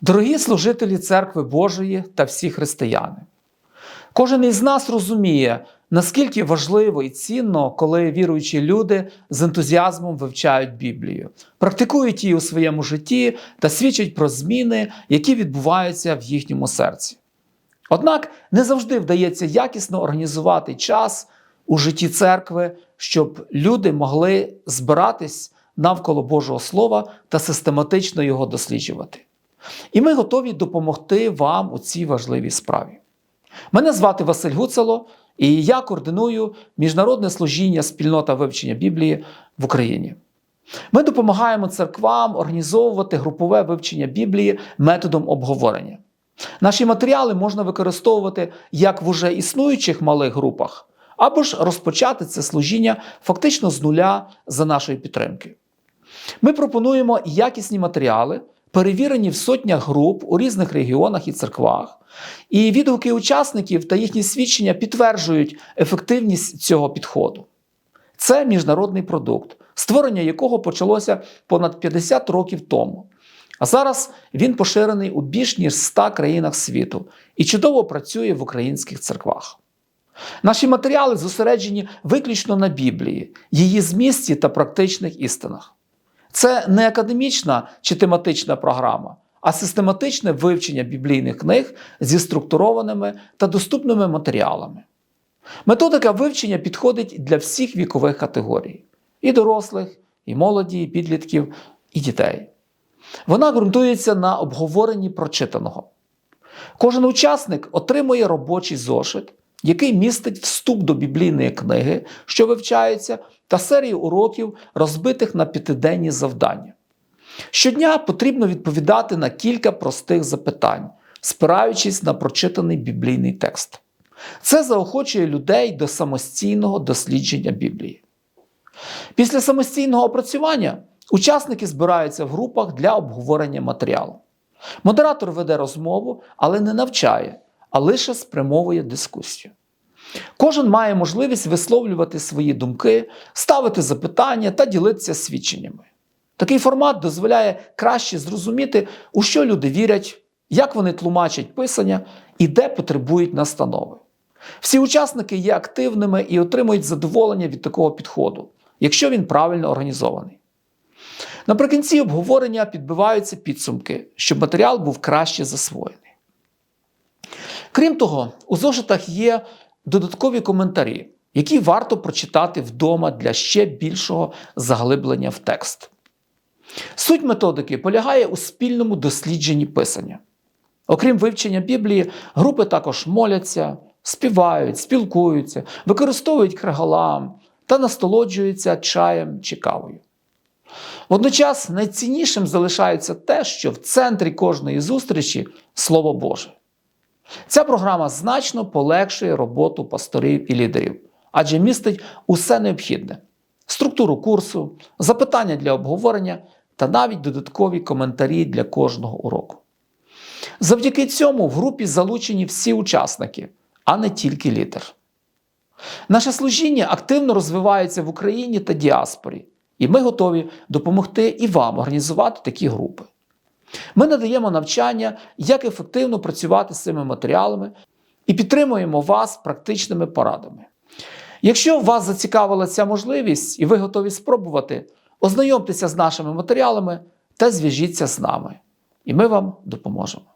Дорогі служителі церкви Божої та всі християни, кожен із нас розуміє, наскільки важливо і цінно, коли віруючі люди з ентузіазмом вивчають Біблію, практикують її у своєму житті та свідчать про зміни, які відбуваються в їхньому серці. Однак не завжди вдається якісно організувати час у житті церкви, щоб люди могли збиратись навколо Божого Слова та систематично його досліджувати. І ми готові допомогти вам у цій важливій справі. Мене звати Василь Гуцало, і я координую міжнародне служіння спільнота вивчення Біблії в Україні. Ми допомагаємо церквам організовувати групове вивчення Біблії методом обговорення. Наші матеріали можна використовувати як в уже існуючих малих групах, або ж розпочати це служіння фактично з нуля за нашої підтримки. Ми пропонуємо якісні матеріали, перевірені в сотнях груп у різних регіонах і церквах. І відгуки учасників та їхні свідчення підтверджують ефективність цього підходу. Це міжнародний продукт, створення якого почалося понад 50 років тому. А зараз він поширений у більш ніж 100 країнах світу і чудово працює в українських церквах. Наші матеріали зосереджені виключно на Біблії, її змісті та практичних істинах. Це не академічна чи тематична програма, а систематичне вивчення біблійних книг зі структурованими та доступними матеріалами. Методика вивчення підходить для всіх вікових категорій: і дорослих, і молоді, і підлітків, і дітей. Вона ґрунтується на обговоренні прочитаного. Кожен учасник отримує робочий зошит, який містить вступ до біблійної книги, що вивчається, та серію уроків, розбитих на п'ятиденні завдання. Щодня потрібно відповідати на кілька простих запитань, спираючись на прочитаний біблійний текст. Це заохочує людей до самостійного дослідження Біблії. Після самостійного опрацювання учасники збираються в групах для обговорення матеріалу. Модератор веде розмову, але не навчає, а лише спрямовує дискусію. Кожен має можливість висловлювати свої думки, ставити запитання та ділитися свідченнями. Такий формат дозволяє краще зрозуміти, у що люди вірять, як вони тлумачать писання і де потребують настанови. Всі учасники є активними і отримують задоволення від такого підходу, якщо він правильно організований. Наприкінці обговорення підбиваються підсумки, щоб матеріал був краще засвоєний. Крім того, у зошитах є додаткові коментарі, які варто прочитати вдома для ще більшого заглиблення в текст. Суть методики полягає у спільному дослідженні писання. Окрім вивчення Біблії, групи також моляться, співають, спілкуються, використовують криголам та насолоджуються чаєм чи кавою. Водночас найціннішим залишається те, що в центрі кожної зустрічі Слово Боже. Ця програма значно полегшує роботу пасторів і лідерів, адже містить усе необхідне: структуру курсу, запитання для обговорення та навіть додаткові коментарі для кожного уроку. Завдяки цьому в групі залучені всі учасники, а не тільки лідер. Наше служіння активно розвивається в Україні та діаспорі, і ми готові допомогти і вам організувати такі групи. Ми надаємо навчання, як ефективно працювати з цими матеріалами і підтримуємо вас практичними порадами. Якщо вас зацікавила ця можливість і ви готові спробувати, ознайомтеся з нашими матеріалами та зв'яжіться з нами, і ми вам допоможемо.